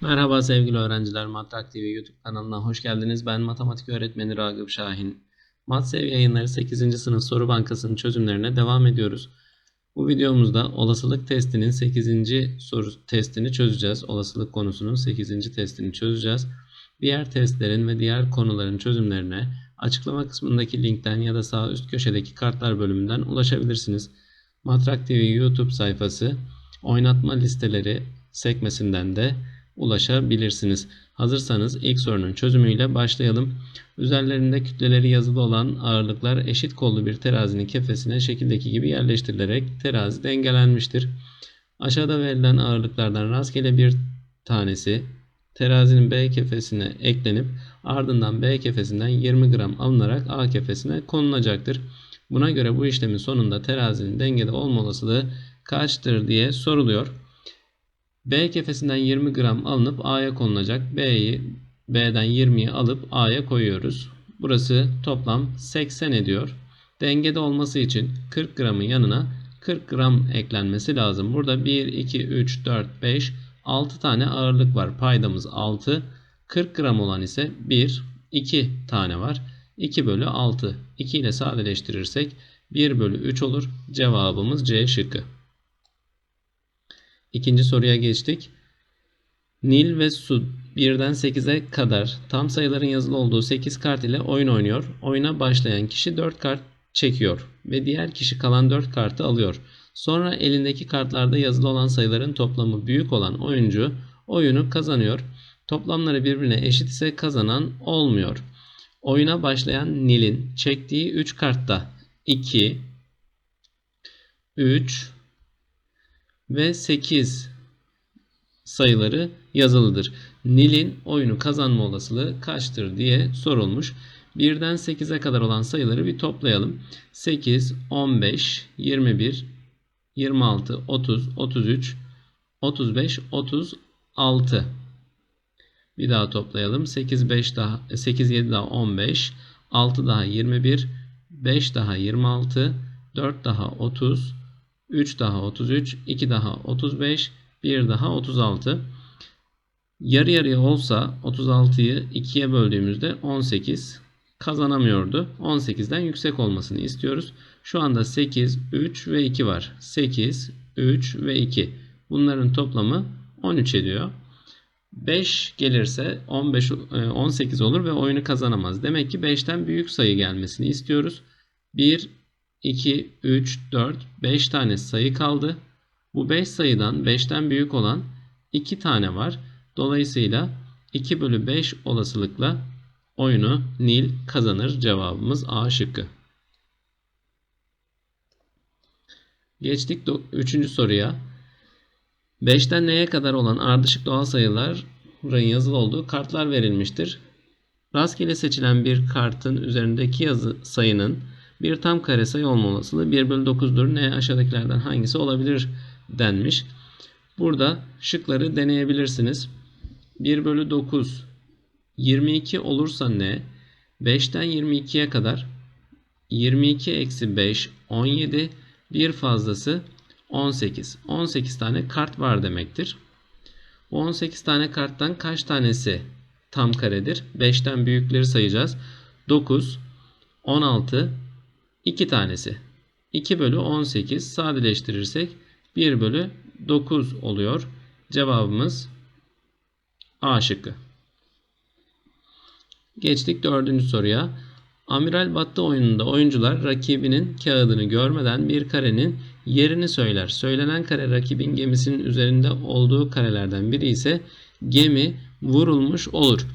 Merhaba sevgili öğrenciler, Matrak TV YouTube kanalına hoş geldiniz. Ben matematik öğretmeni Ragıp Şahin. Matsev yayınları 8. sınıf soru bankasının çözümlerine devam ediyoruz. Bu videomuzda olasılık testinin 8. soru testini çözeceğiz. Olasılık konusunun 8. testini çözeceğiz. Diğer testlerin ve diğer konuların çözümlerine açıklama kısmındaki linkten ya da sağ üst köşedeki kartlar bölümünden ulaşabilirsiniz. Matrak TV YouTube sayfası oynatma listeleri sekmesinden de ulaşabilirsiniz. Hazırsanız ilk sorunun çözümüyle başlayalım. Üzerlerinde kütleleri yazılı olan ağırlıklar eşit kollu bir terazinin kefesine şekildeki gibi yerleştirilerek terazi dengelenmiştir. Aşağıda verilen ağırlıklardan rastgele bir tanesi terazinin B kefesine eklenip ardından B kefesinden 20 gram alınarak A kefesine konulacaktır. Buna göre bu işlemin sonunda terazinin dengede olma olasılığı kaçtır diye soruluyor. B kefesinden 20 gram alınıp A'ya konulacak. B'yi B'den 20'yi alıp A'ya koyuyoruz. Burası toplam 80 ediyor. Dengede olması için 40 gramın yanına 40 gram eklenmesi lazım. Burada 1, 2, 3, 4, 5, 6 tane ağırlık var. Paydamız 6. 40 gram olan ise 1, 2 tane var. 2 bölü 6. 2 ile sadeleştirirsek 1 bölü 3 olur. Cevabımız C şıkkı. İkinci soruya geçtik. Nil ve Su 1'den 8'e kadar tam sayıların yazılı olduğu 8 kart ile oyun oynuyor. Oyuna başlayan kişi 4 kart çekiyor ve diğer kişi kalan 4 kartı alıyor. Sonra elindeki kartlarda yazılı olan sayıların toplamı büyük olan oyuncu oyunu kazanıyor. Toplamları birbirine eşit ise kazanan olmuyor. Oyuna başlayan Nil'in çektiği 3 kartta 2, 3 ve 8 sayıları yazılıdır. Nil'in oyunu kazanma olasılığı kaçtır diye sorulmuş. 1'den 8'e kadar olan sayıları bir toplayalım. 8, 15, 21, 26, 30, 33, 35, 36. Bir daha toplayalım. 8, 5 daha, 8, 7 daha 15, 6 daha 21, 5 daha 26, 4 daha 30, 3 daha 33, 2 daha 35, 1 daha 36. Yarı yarıya olsa 36'yı 2'ye böldüğümüzde 18 kazanamıyordu. 18'den yüksek olmasını istiyoruz. Şu anda 8, 3 ve 2 var. 8, 3 ve 2. Bunların toplamı 13 ediyor. 5 gelirse 15 18 olur ve oyunu kazanamaz. Demek ki 5'ten büyük sayı gelmesini istiyoruz. 1 2 3 4 5 tane sayı kaldı. Bu 5 sayıdan 5'ten büyük olan 2 tane var. Dolayısıyla 2 bölü 5 olasılıkla oyunu Nil kazanır. Cevabımız A şıkkı. Geçtik 3. soruya. 5'ten neye kadar olan ardışık doğal sayıların yazılı olduğu kartlar verilmiştir. Rastgele seçilen bir kartın üzerindeki yazı sayının bir tam kare sayı olma olasılığı 1 bölü 9'dur. Ne aşağıdakilerden hangisi olabilir denmiş. Burada şıkları deneyebilirsiniz. 1 bölü 9 22 olursa ne? 5'ten 22'ye kadar 22 eksi 5 17 bir fazlası 18. 18 tane kart var demektir. Bu 18 tane karttan kaç tanesi tam karedir? 5'ten büyükleri sayacağız. 9, 16, 2 tanesi. 2 bölü 18 sadeleştirirsek 1 bölü 9 oluyor. Cevabımız A şıkkı. Geçtik dördüncü soruya. Amiral Battı oyununda oyuncular rakibinin kağıdını görmeden bir karenin yerini söyler. Söylenen kare rakibin gemisinin üzerinde olduğu karelerden biri ise gemi vurulmuş olur.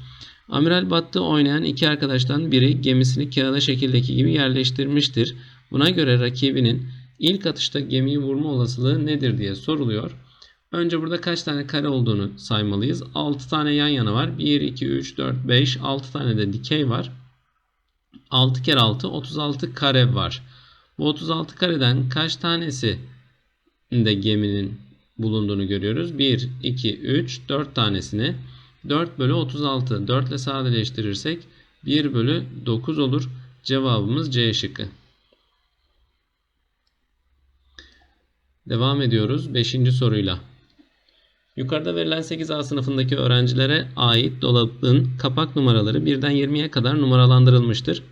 Amiral Battı oynayan iki arkadaştan biri gemisini kağıda şekildeki gibi yerleştirmiştir. Buna göre rakibinin ilk atışta gemiyi vurma olasılığı nedir diye soruluyor. Önce burada kaç tane kare olduğunu saymalıyız. 6 tane yan yana var. 1, 2, 3, 4, 5, 6 tane de dikey var. 6 kere 6, 36 kare var. Bu 36 kareden kaç tanesi de geminin bulunduğunu görüyoruz. 1, 2, 3, 4 tanesini 4 bölü 36. 4 ile sadeleştirirsek 1 bölü 9 olur. Cevabımız C şıkkı. Devam ediyoruz 5. soruyla. Yukarıda verilen 8A sınıfındaki öğrencilere ait dolabın kapak numaraları birden 20'ye kadar numaralandırılmıştır.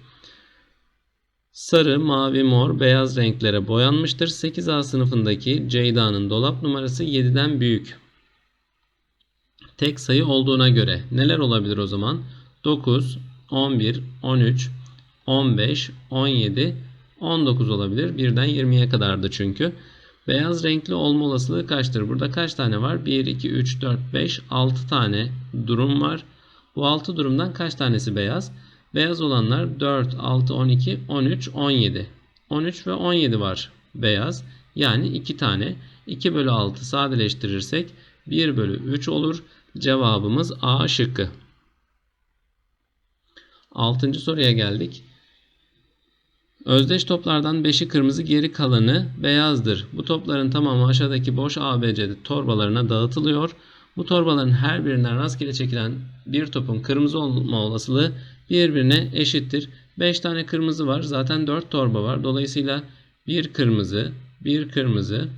Sarı, mavi, mor, beyaz renklere boyanmıştır. 8A sınıfındaki Ceyda'nın dolap numarası 7'den büyük. Tek sayı olduğuna göre neler olabilir o zaman? 9, 11, 13, 15, 17, 19 olabilir. Birden 20'ye kadardı çünkü. Beyaz renkli olma olasılığı kaçtır? Burada kaç tane var? 1, 2, 3, 4, 5, 6 tane durum var. Bu 6 durumdan kaç tanesi beyaz? Beyaz olanlar 4, 6, 12, 13, 17. 13 ve 17 var beyaz. Yani 2 tane. 2 bölü 6 sadeleştirirsek 1 bölü 3 olur. Cevabımız A şıkkı. 6. soruya geldik. Özdeş toplardan 5'i kırmızı geri kalanı beyazdır. Bu topların tamamı aşağıdaki boş ABC torbalarına dağıtılıyor. Bu torbaların her birinden rastgele çekilen bir topun kırmızı olma olasılığı birbirine eşittir. 5 tane kırmızı var. Zaten 4 torba var. Dolayısıyla bir kırmızı, bir kırmızı,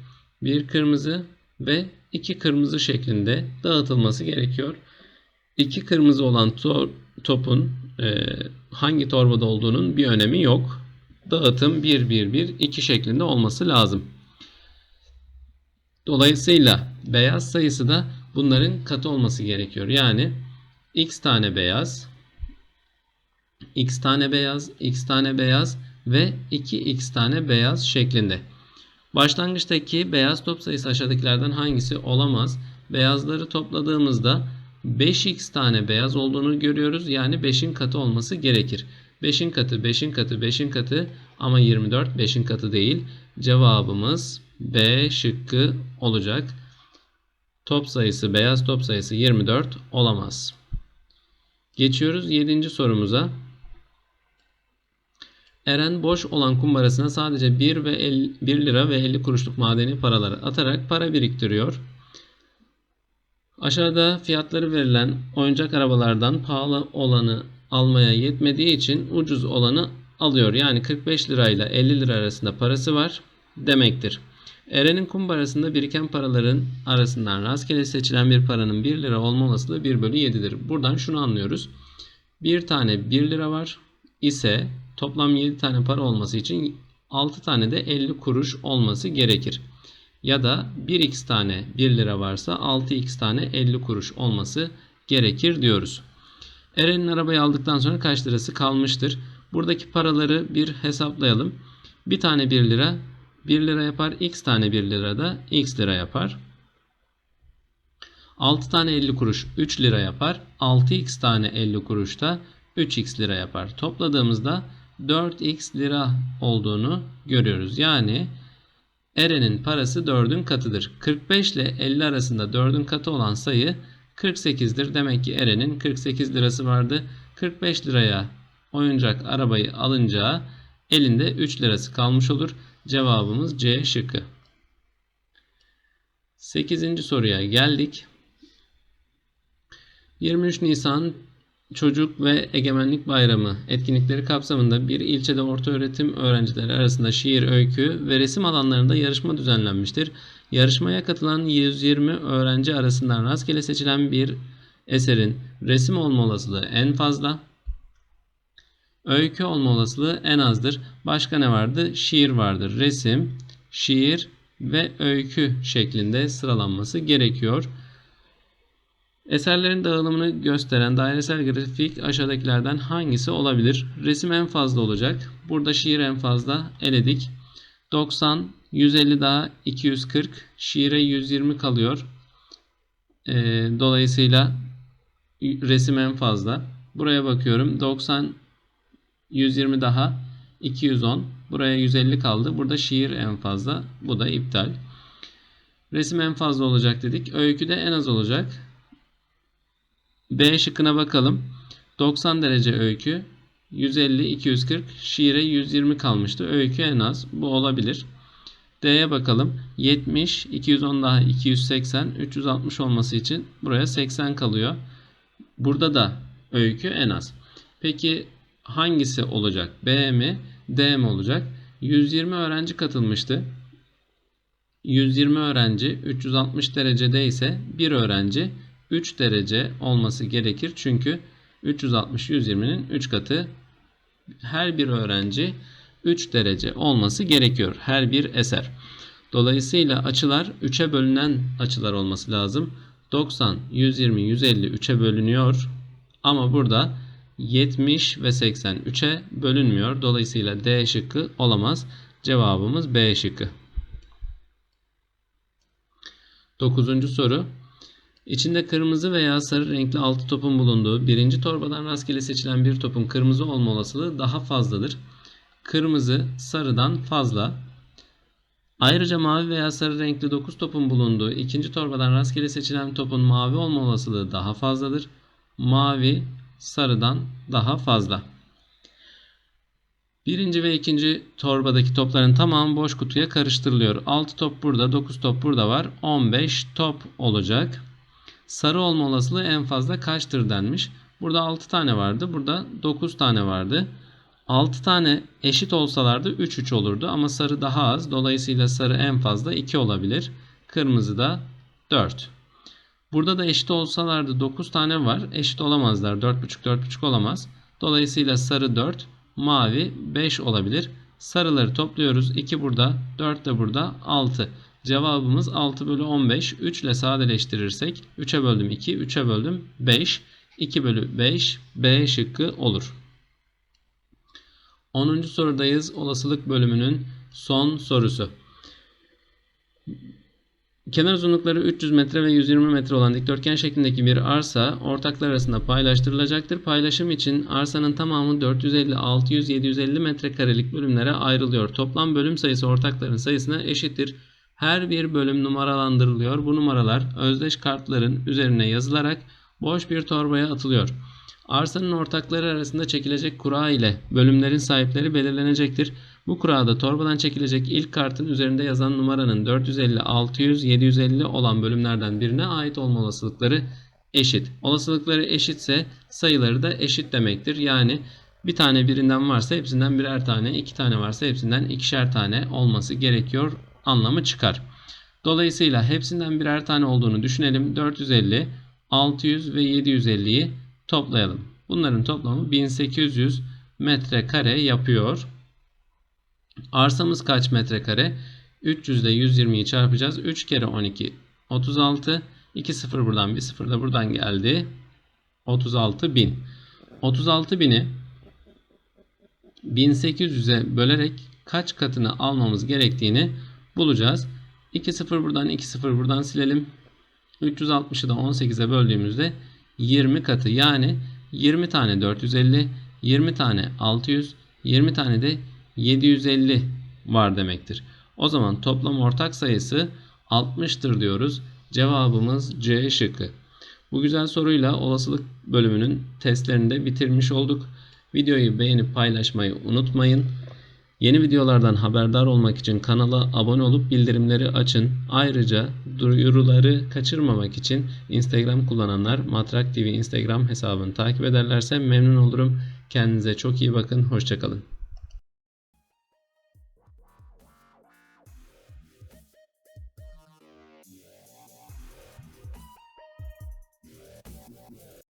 bir kırmızı ve iki kırmızı şeklinde dağıtılması gerekiyor. İki kırmızı olan to topun e, hangi torbada olduğunun bir önemi yok. Dağıtım 1 1 1 2 şeklinde olması lazım. Dolayısıyla beyaz sayısı da bunların katı olması gerekiyor. Yani x tane beyaz, x tane beyaz, x tane beyaz ve 2x tane beyaz şeklinde. Başlangıçtaki beyaz top sayısı aşağıdakilerden hangisi olamaz? Beyazları topladığımızda 5x tane beyaz olduğunu görüyoruz. Yani 5'in katı olması gerekir. 5'in katı, 5'in katı, 5'in katı ama 24 5'in katı değil. Cevabımız B şıkkı olacak. Top sayısı, beyaz top sayısı 24 olamaz. Geçiyoruz 7. sorumuza. Eren boş olan kumbarasına sadece 1 ve 50, 1 lira ve 50 kuruşluk madeni paraları atarak para biriktiriyor. Aşağıda fiyatları verilen oyuncak arabalardan pahalı olanı almaya yetmediği için ucuz olanı alıyor. Yani 45 lirayla 50 lira arasında parası var demektir. Eren'in kumbarasında biriken paraların arasından rastgele seçilen bir paranın 1 lira olma olasılığı 1 bölü 7'dir. Buradan şunu anlıyoruz. Bir tane 1 lira var ise toplam 7 tane para olması için 6 tane de 50 kuruş olması gerekir. Ya da 1x tane 1 lira varsa 6x tane 50 kuruş olması gerekir diyoruz. Eren'in arabayı aldıktan sonra kaç lirası kalmıştır? Buradaki paraları bir hesaplayalım. Bir tane 1 lira 1 lira yapar. X tane 1 lira da X lira yapar. 6 tane 50 kuruş 3 lira yapar. 6x tane 50 kuruş da 3x lira yapar. Topladığımızda 4x lira olduğunu görüyoruz. Yani Eren'in parası 4'ün katıdır. 45 ile 50 arasında 4'ün katı olan sayı 48'dir. Demek ki Eren'in 48 lirası vardı. 45 liraya oyuncak arabayı alınca elinde 3 lirası kalmış olur. Cevabımız C şıkkı. 8. soruya geldik. 23 Nisan Çocuk ve Egemenlik Bayramı etkinlikleri kapsamında bir ilçede orta öğretim öğrencileri arasında şiir, öykü ve resim alanlarında yarışma düzenlenmiştir. Yarışmaya katılan 120 öğrenci arasından rastgele seçilen bir eserin resim olma olasılığı en fazla, öykü olma olasılığı en azdır. Başka ne vardı? Şiir vardır. Resim, şiir ve öykü şeklinde sıralanması gerekiyor. Eserlerin dağılımını gösteren dairesel grafik aşağıdakilerden hangisi olabilir? Resim en fazla olacak. Burada şiir en fazla eledik. 90, 150 daha 240, şiire 120 kalıyor. E, dolayısıyla resim en fazla. Buraya bakıyorum. 90, 120 daha 210. Buraya 150 kaldı. Burada şiir en fazla. Bu da iptal. Resim en fazla olacak dedik. Öykü de en az olacak. B şıkkına bakalım. 90 derece öykü. 150, 240. Şiire 120 kalmıştı. Öykü en az. Bu olabilir. D'ye bakalım. 70, 210 daha 280, 360 olması için buraya 80 kalıyor. Burada da öykü en az. Peki hangisi olacak? B mi? D mi olacak? 120 öğrenci katılmıştı. 120 öğrenci 360 derecede ise bir öğrenci 3 derece olması gerekir. Çünkü 360 120'nin 3 katı her bir öğrenci 3 derece olması gerekiyor. Her bir eser. Dolayısıyla açılar 3'e bölünen açılar olması lazım. 90, 120, 150 3'e bölünüyor. Ama burada 70 ve 80 3'e bölünmüyor. Dolayısıyla D şıkkı olamaz. Cevabımız B şıkkı. Dokuzuncu soru. İçinde kırmızı veya sarı renkli altı topun bulunduğu birinci torbadan rastgele seçilen bir topun kırmızı olma olasılığı daha fazladır. Kırmızı sarıdan fazla. Ayrıca mavi veya sarı renkli 9 topun bulunduğu ikinci torbadan rastgele seçilen topun mavi olma olasılığı daha fazladır. Mavi sarıdan daha fazla. Birinci ve ikinci torbadaki topların tamamı boş kutuya karıştırılıyor. 6 top burada, 9 top burada var. 15 top olacak. Sarı olma olasılığı en fazla kaçtır denmiş. Burada 6 tane vardı. Burada 9 tane vardı. 6 tane eşit olsalardı 3 3 olurdu ama sarı daha az. Dolayısıyla sarı en fazla 2 olabilir. Kırmızı da 4. Burada da eşit olsalardı 9 tane var. Eşit olamazlar. 4,5 4,5 olamaz. Dolayısıyla sarı 4, mavi 5 olabilir. Sarıları topluyoruz. 2 burada, 4 de burada, 6. Cevabımız 6 bölü 15. 3 ile sadeleştirirsek 3'e böldüm 2, 3'e böldüm 5. 2 bölü 5 B şıkkı olur. 10. sorudayız. Olasılık bölümünün son sorusu. Kenar uzunlukları 300 metre ve 120 metre olan dikdörtgen şeklindeki bir arsa ortaklar arasında paylaştırılacaktır. Paylaşım için arsanın tamamı 450, 600, 750 metrekarelik bölümlere ayrılıyor. Toplam bölüm sayısı ortakların sayısına eşittir. Her bir bölüm numaralandırılıyor. Bu numaralar özdeş kartların üzerine yazılarak boş bir torbaya atılıyor. Arsanın ortakları arasında çekilecek kura ile bölümlerin sahipleri belirlenecektir. Bu kurada torbadan çekilecek ilk kartın üzerinde yazan numaranın 450, 600, 750 olan bölümlerden birine ait olma olasılıkları eşit. Olasılıkları eşitse sayıları da eşit demektir. Yani bir tane birinden varsa hepsinden birer tane, iki tane varsa hepsinden ikişer tane olması gerekiyor anlamı çıkar. Dolayısıyla hepsinden birer tane olduğunu düşünelim. 450, 600 ve 750'yi toplayalım. Bunların toplamı 1800 metrekare yapıyor. Arsamız kaç metrekare? 300 ile 120'yi çarpacağız. 3 kere 12 36. 2 sıfır buradan 1 sıfır da buradan geldi. 36 bin. 36 bini 1800'e bölerek kaç katını almamız gerektiğini bulacağız. 2 sıfır buradan 2 sıfır buradan silelim. 360'ı da 18'e böldüğümüzde 20 katı yani 20 tane 450, 20 tane 600, 20 tane de 750 var demektir. O zaman toplam ortak sayısı 60'tır diyoruz. Cevabımız C şıkkı. Bu güzel soruyla olasılık bölümünün testlerini de bitirmiş olduk. Videoyu beğenip paylaşmayı unutmayın. Yeni videolardan haberdar olmak için kanala abone olup bildirimleri açın. Ayrıca duyuruları kaçırmamak için Instagram kullananlar Matrak TV Instagram hesabını takip ederlerse memnun olurum. Kendinize çok iyi bakın. Hoşçakalın.